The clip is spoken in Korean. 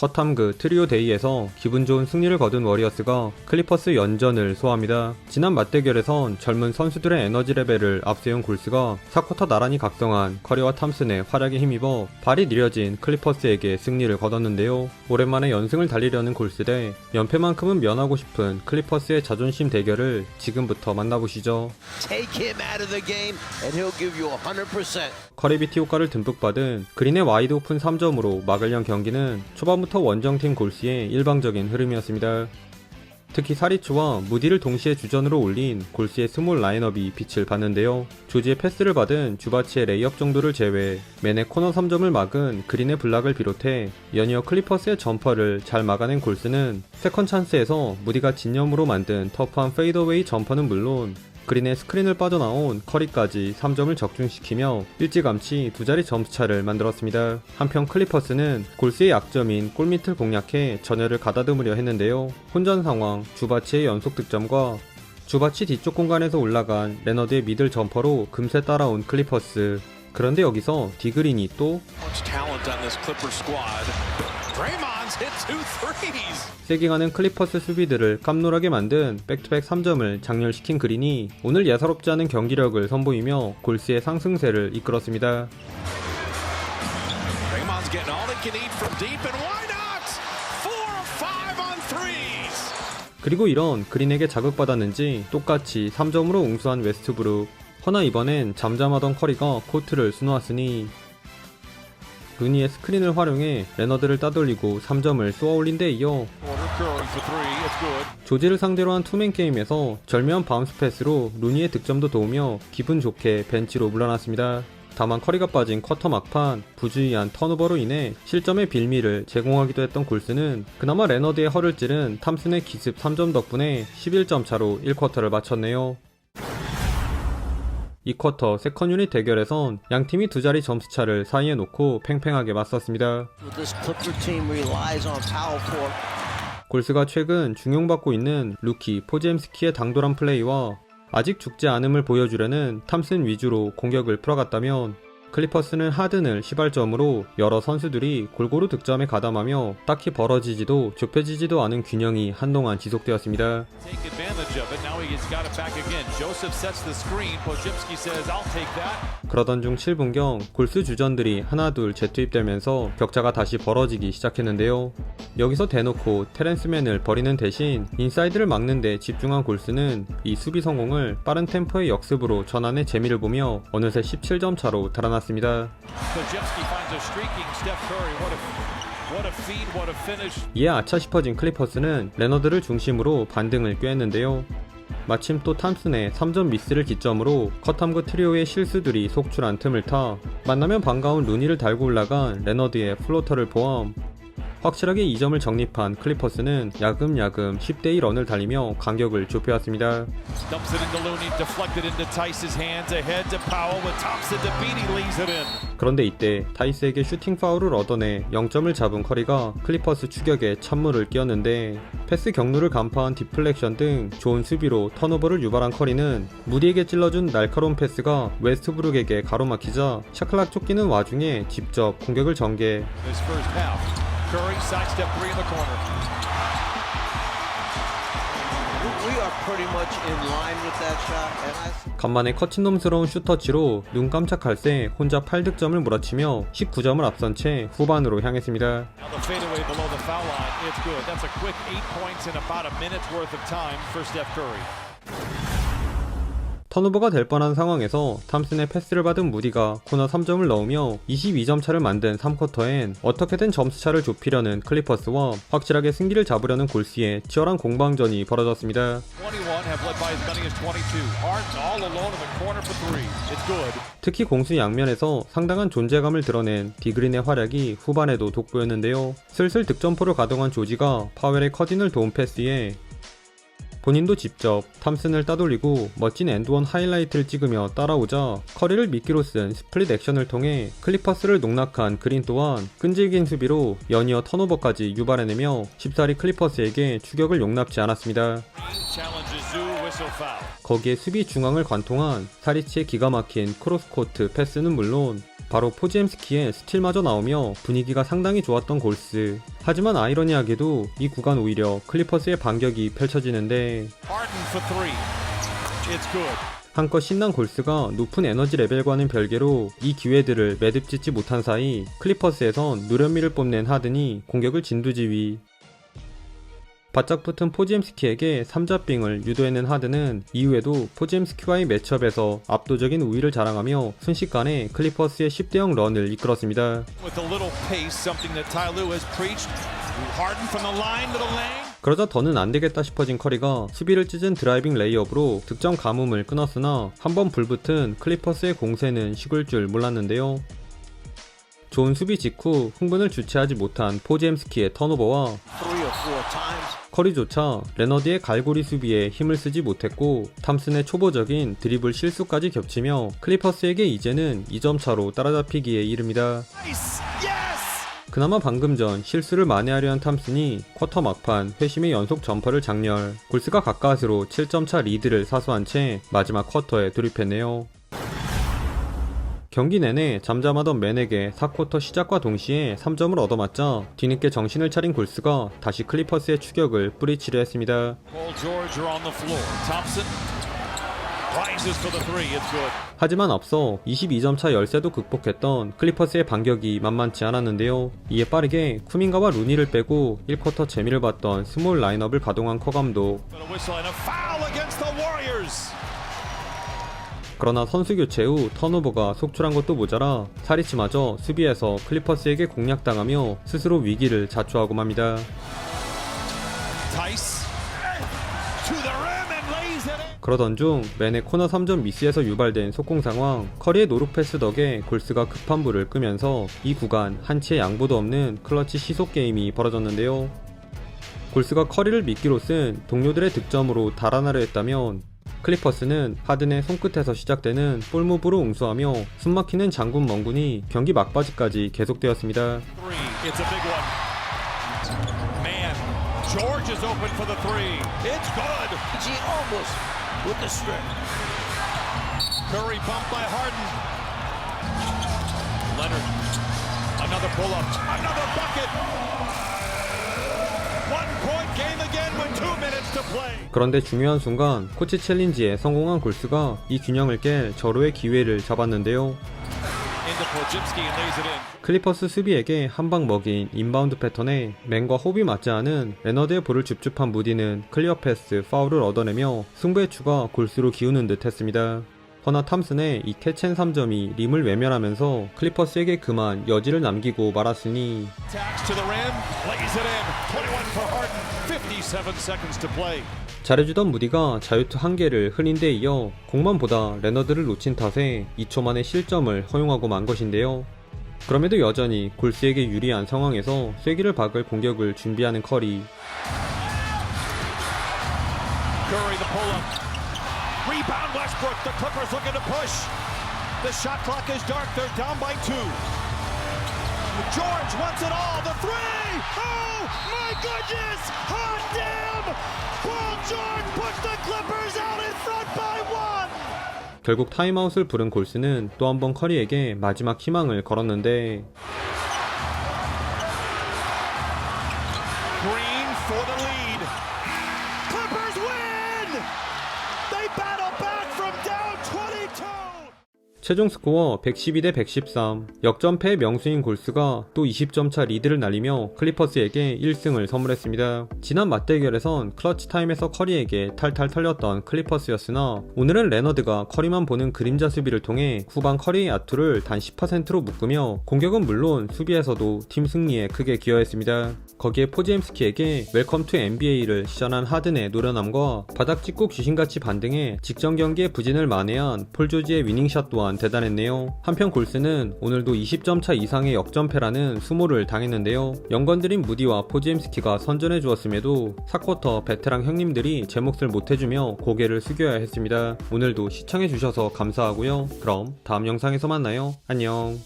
커탐그 트리오 데이에서 기분 좋은 승리를 거둔 워리어스가 클리퍼스 연전을 소화합니다. 지난 맞대결에선 젊은 선수들의 에너지 레벨을 앞세운 골스가 4쿼터 나란히 각성한 커리와 탐슨의 활약에 힘입어 발이 느려진 클리퍼스에게 승리를 거뒀는데요. 오랜만에 연승을 달리려는 골스 대 연패만큼은 면하고 싶은 클리퍼스의 자존심 대결을 지금부터 만나보시죠. Take him out of the game, and he'll give you 100%. 커리비티 효과를 듬뿍 받은 그린의 와이드 오픈 3점으로 막을 연 경기는 초반부터 원정팀 골스의 일방적인 흐름이었습니다. 특히 사리츠와 무디를 동시에 주전으로 올린 골스의 스몰 라인업이 빛을 봤는데요. 조지의 패스를 받은 주바치의 레이업 정도를 제외 맨의 코너 3점을 막은 그린의 블락을 비롯해 연이어 클리퍼스의 점퍼를 잘 막아낸 골스는 세컨 찬스에서 무디가 진념으로 만든 터프한 페이더웨이 점퍼는 물론 그린의 스크린을 빠져나온 커리까지 3점을 적중시키며 일찌감치 두 자리 점수차를 만들었습니다. 한편 클리퍼스는 골스의 약점인 골밑을 공략해 전열을 가다듬으려 했는데요. 혼전 상황, 주바치의 연속 득점과 주바치 뒤쪽 공간에서 올라간 레너드의 미들 점퍼로 금세 따라온 클리퍼스. 그런데 여기서 디그린이 또 가는 클리퍼스 수비들을 깜놀하게 만든 백투백 3점을 장렬시킨 그린이 오늘 예사롭지 않은 경기력을 선보이며 골스의 상승세를 이끌었습니다. 그리고 이런 그린에게 자극받았는지 똑같이 3점으로 웅수한 웨스트브룩. 허나 이번엔 잠잠하던 커리가 코트를 수놓았으니 루니의 스크린을 활용해 레너드를 따돌리고 3점을 쏘아 올린 데 이어. 조지를 상대로 한 투맨 게임에서 절묘한 바운스 패스로 루니의 득점도 도우며 기분 좋게 벤치로 물러났습니다. 다만 커리가 빠진 쿼터 막판 부주의한 턴오버로 인해 실점의 빌미를 제공하기도 했던 골스는 그나마 레너드의 허를 찌른 탐슨의 기습 3점 덕분에 11점 차로 1쿼터를 마쳤네요. 2쿼터 세컨 유닛 대결에선 양 팀이 두 자리 점수차를 사이에 놓고 팽팽하게 맞섰습니다. 골스가 최근 중용받고 있는 루키 포제임스키의 당돌한 플레이와 아직 죽지 않음을 보여주려는 탐슨 위주로 공격을 풀어갔다면 클리퍼스는 하든을 시발점으로 여러 선수들이 골고루 득점에 가담하며 딱히 벌어지지도 좁혀지지도 않은 균형이 한동안 지속되었습니다. 그러던 중 7분경 골스 주전들이 하나둘 재투입되면서 격차가 다시 벌어지기 시작했는데요. 여기서 대놓고 테렌스맨을 버리는 대신 인사이드를 막는데 집중한 골스는 이 수비 성공을 빠른 템포의 역습으로 전환해 재미를 보며 어느새 17점 차로 달아났습니다. Finish. 이에 아차 싶어진 클리퍼스는 레너드를 중심으로 반등을 꾀했는데요. 마침 또 탐슨의 3점 미스를 기점으로 커탐그 트리오의 실수들이 속출한 틈을 타 만나면 반가운 루니를 달고 올라간 레너드의 플로터를 포함 확실하게 2점을 정립한 클리퍼스는 야금야금 10대 1 런을 달리며 간격을 좁혀왔습니다. 그런데 이때 타이스에게 슈팅 파울을 얻어내 0점을 잡은 커리가 클리퍼스 추격에 찬물을 끼얹는데 패스 경로를 간파한 디플렉션 등 좋은 수비로 턴오버를 유발한 커리는 무디에게 찔러준 날카로운 패스가 웨스트브룩에게 가로막히자 샤클락 쫓기는 와중에 직접 공격을 전개. Curry sidestep three in the corner. We are pretty much in line with that shot, and I. 간만에 커친놈스러운 슈터치로 눈 깜짝할 새 혼자 8득점을 몰아치며 19점을 앞선 채 후반으로 향했습니다. 턴오버가 될 뻔한 상황에서 탐슨의 패스를 받은 무디가 코너 3점을 넣으며 22점 차를 만든 3쿼터엔 어떻게든 점수차를 좁히려는 클리퍼스와 확실하게 승기를 잡으려는 골스의 치열한 공방전이 벌어졌습니다. 21 have led by as many as 22. Hart all alone in the corner for three. It's good. 특히 공수 양면에서 상당한 존재감을 드러낸 디그린의 활약이 후반에도 돋보였는데요. 슬슬 득점포를 가동한 조지가 파웰의 커딘을 도운 패스에 본인도 직접 탐슨을 따돌리고 멋진 엔드원 하이라이트를 찍으며 따라오자 커리를 미끼로 쓴 스플릿 액션을 통해 클리퍼스를 농락한 그린 또한 끈질긴 수비로 연이어 턴오버까지 유발해내며 쉽사리 클리퍼스에게 추격을 용납지 않았습니다. 거기에 수비 중앙을 관통한 사리치의 기가 막힌 크로스코트 패스는 물론 바로 포지엠스키의 스틸마저 나오며 분위기가 상당히 좋았던 골스. 하지만 아이러니하게도 이 구간 오히려 클리퍼스의 반격이 펼쳐지는데. 한껏 신난 골스가 높은 에너지 레벨과는 별개로 이 기회들을 매듭짓지 못한 사이 클리퍼스에선 누련미를 뽐낸 하든이 공격을 진두지휘 바짝 붙은 포지엠스키에게 3자빙을 유도해낸 하든은 이후에도 포지엠스키와의 매첩에서 압도적인 우위를 자랑하며 순식간에 클리퍼스의 10대0 런을 이끌었습니다. 그러자 더는 안되겠다 싶어진 커리가 수비를 찢은 드라이빙 레이업으로 득점 가뭄을 끊었으나 한번 불붙은 클리퍼스의 공세는 식을 줄 몰랐는데요. 좋은 수비 직후 흥분을 주체하지 못한 포지엠스키의 턴오버와 커리조차 레너드의 갈고리 수비에 힘을 쓰지 못했고 탐슨의 초보적인 드리블 실수까지 겹치며 클리퍼스에게 이제는 2점 차로 따라잡히기에 이릅니다. 그나마 방금 전 실수를 만회하려 한 탐슨이 쿼터 막판 회심의 연속 점퍼를 장렬 골스가 가까스로 7점차 리드를 사수한 채 마지막 쿼터에 돌입했네요. 경기 내내 잠잠하던 맨에게 4쿼터 시작과 동시에 3점을 얻어맞자 뒤늦게 정신을 차린 골스가 다시 클리퍼스의 추격을 뿌리치려 했습니다. 하지만 앞서 22점 차 열세도 극복했던 클리퍼스의 반격이 만만치 않았는데요. 이에 빠르게 쿠민가와 루니를 빼고 1쿼터 재미를 봤던 스몰 라인업을 가동한 커 감독. 그러나 선수 교체 후 턴오버가 속출한 것도 모자라 사리치마저 수비에서 클리퍼스에게 공략당하며 스스로 위기를 자초하고 맙니다. 그러던 중 맨의 코너 3점 미스에서 유발된 속공 상황 커리의 노루 패스 덕에 골스가 급한 불을 끄면서 이 구간 한치의 양보도 없는 클러치 시속 게임이 벌어졌는데요. 골스가 커리를 미끼로 쓴 동료들의 득점으로 달아나려 했다면 클리퍼스는 하든의 손끝에서 시작되는 볼무브로 응수하며 숨막히는 장군 멍군이 경기 막바지까지 계속되었습니다. Leonard. Another. Another bucket. 그런데 중요한 순간 코치 챌린지에 성공한 골스가 이 균형을 깰 절호의 기회를 잡았는데요. 클리퍼스 수비에게 한 방 먹인 인바운드 패턴에 맨과 호흡이 맞지 않은 레너드의 볼을 줍줍한 무디는 클리어 패스, 파울을 얻어내며 승부의 추가 골수로 기우는 듯 했습니다. 허나 탐슨의 이 캐첸 3점이 림을 외면하면서 클리퍼스에게 그만 여지를 남기고 말았으니 잘해주던 무디가 자유투 한 개를 흘린 데 이어 공만 보다 레너드를 놓친 탓에 2초 만에 실점을 허용하고 만 것인데요. 그럼에도 여전히 골스에게 유리한 상황에서 쐐기를 박을 공격을 준비하는 커리 George wants it all. The three. Oh my goodness! Hot damn! Paul George puts the Clippers out in front by one. 결국 타임아웃을 부른 골스는 또 한 번 커리에게 마지막 희망을 걸었는데 Green for the lead. 최종 스코어 112 대 113 역전패의 명수인 골스가 또 20점 차 리드를 날리며 클리퍼스에게 1승을 선물했습니다. 지난 맞대결에선 클러치 타임에서 커리에게 탈탈 털렸던 클리퍼스였으나 오늘은 레너드가 커리만 보는 그림자 수비를 통해 후반 커리의 야투를 단 10%로 묶으며 공격은 물론 수비에서도 팀 승리에 크게 기여했습니다. 거기에 포지엠스키에게 웰컴 투 NBA를 시전한 하든의 노련함과 바닥 찍고 귀신같이 반등해 직전 경기의 부진을 만회한 폴 조지의 위닝샷 또한 대단했네요. 한편 골스는 오늘도 20점 차 이상의 역전패라는 수모를 당했는데요. 영건드린 무디와 포지엠스키가 선전해 주었음에도 4쿼터 베테랑 형님들이 제 몫을 못해주며 고개를 숙여야 했습니다. 오늘도 시청해 주셔서 감사하고요. 그럼 다음 영상에서 만나요. 안녕.